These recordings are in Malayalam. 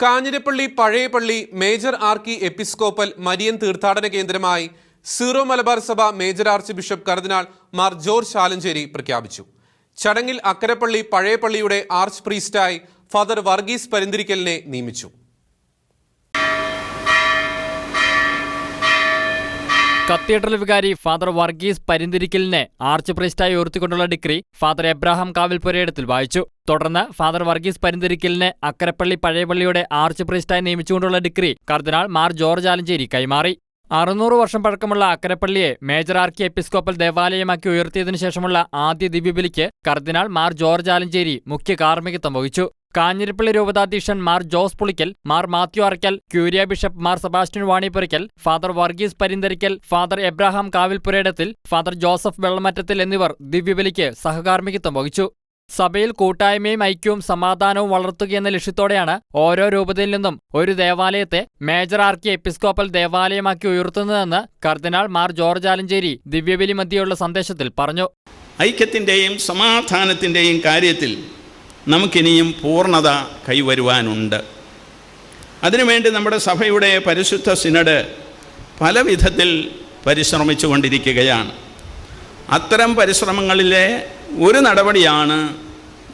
കാഞ്ഞിരപ്പള്ളി പഴയ പള്ളി മേജർ ആർക്കി എപ്പിസ്കോപ്പൽ മരിയൻ തീർത്ഥാടന കേന്ദ്രമായി സീറോ മലബാർ സഭ മേജർ ആർച്ച് ബിഷപ്പ് കർദിനാൾ മാർ ജോർജ് ആലഞ്ചേരി പ്രഖ്യാപിച്ചു. ചടങ്ങിൽ അക്കരപ്പള്ളി പഴയ പള്ളിയുടെ ആർച്ച് പ്രീസ്റ്റായി ഫാദർ വർഗീസ് പരിന്തിരിക്കലിനെ നിയമിച്ചു. കത്തീഡ്രൽ വികാരി ഫാദർ വർഗീസ് പരിന്തിരിക്കലിനെ ആർച്ച് പ്രിസ്റ്റായി ഉയർത്തിക്കൊണ്ടുള്ള ഡിഗ്രി ഫാദർ എബ്രാഹാം കാവിൽപുരയിടത്തിൽ വായിച്ചു. തുടർന്ന് ഫാദർ വർഗീസ് പരിന്തിരിക്കലിനെ അക്കരപ്പള്ളി പഴയപള്ളിയുടെ ആർച്ച് പ്രിസ്റ്റായി നിയമിച്ചുകൊണ്ടുള്ള ഡിഗ്രി കർദിനാൾ മാർ ജോർജ് ആലഞ്ചേരി കൈമാറി. അറുന്നൂറ് വർഷം പഴക്കമുള്ള അക്കരപ്പള്ളിയെ മേജർ ആർക്കി എപ്പിസ്കോപ്പൽ ദേവാലയമാക്കി ഉയർത്തിയതിനു ശേഷമുള്ള ആദ്യ ദിവ്യബലിക്ക് കർദിനാൾ മാർ ജോർജ് ആലഞ്ചേരി മുഖ്യ കാർമ്മികത്വം വഹിച്ചു. Kanjirappally രൂപതാധ്യക്ഷൻ Mar Jose Pulickal Mar Mathew Arackal curia bishop Mar Sebastian Vanipurackal father Varghese Parinthirickal father Abraham Kavilpurayidathil father Joseph Vellamattathil എന്നിവർ ദിവ്യബലിക്ക് സഹകാർമ്മികത്വം വഹിച്ചു. സഭയിൽ കൂട്ടായ്മയും ഐക്യവും സമാധാനവും വളർത്തുകയെന്ന ലക്ഷ്യത്തോടെയാണ് ഓരോ രൂപതയിൽ നിന്നും ഒരു ദേവാലയത്തെ മേജർ ആർക്കി എപ്പിസ്കോപ്പൽ ദേവാലയമാക്കി ഉയർത്തുന്നതെന്ന് കർദിനാൾ മാർ ജോർജ് ആലഞ്ചേരി ദിവ്യബലി മധ്യയുള്ള സന്ദേശത്തിൽ പറഞ്ഞു. ഐക്യത്തിന്റെയും സമാധാനത്തിന്റെയും കാര്യത്തിൽ നമുക്കിനിയും പൂർണത കൈവരുവാനുണ്ട്. അതിനുവേണ്ടി നമ്മുടെ സഭയുടെ പരിശുദ്ധ സിനഡ് പല വിധത്തിൽ പരിശ്രമിച്ചു കൊണ്ടിരിക്കുകയാണ് അത്തരം പരിശ്രമങ്ങളിലെ ഒരു നടപടിയാണ്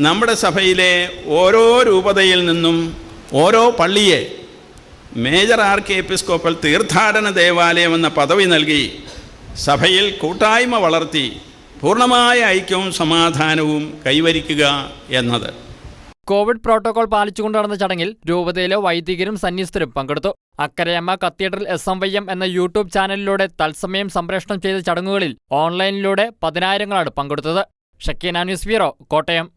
നമ്മുടെ സഭയിലെ ഓരോ രൂപതയിൽ നിന്നും ഓരോ പള്ളിയെ മേജർ ആർക്കി എപ്പിസ്കോപ്പൽ തീർത്ഥാടന ദേവാലയം എന്ന പദവി നൽകി സഭയിൽ കൂട്ടായ്മ വളർത്തി പൂർണമായ ഐക്യവും സമാധാനവും കൈവരിക്കുക എന്നത്. കോവിഡ് പ്രോട്ടോകോൾ പാലിച്ചുകൊണ്ട് നടന്ന ചടങ്ങിൽ രൂപതയിലെ വൈദികരും സന്യസ്തരും പങ്കെടുത്തു. Akkarayamma cathedral S M Y M എന്ന യൂട്യൂബ് ചാനലിലൂടെ തത്സമയം സംപ്രേഷണം ചെയ്ത ചടങ്ങുകളിൽ ഓൺലൈനിലൂടെ പതിനായിരങ്ങളാണ് പങ്കെടുത്തത്. Shekinah news bureau Kottayam.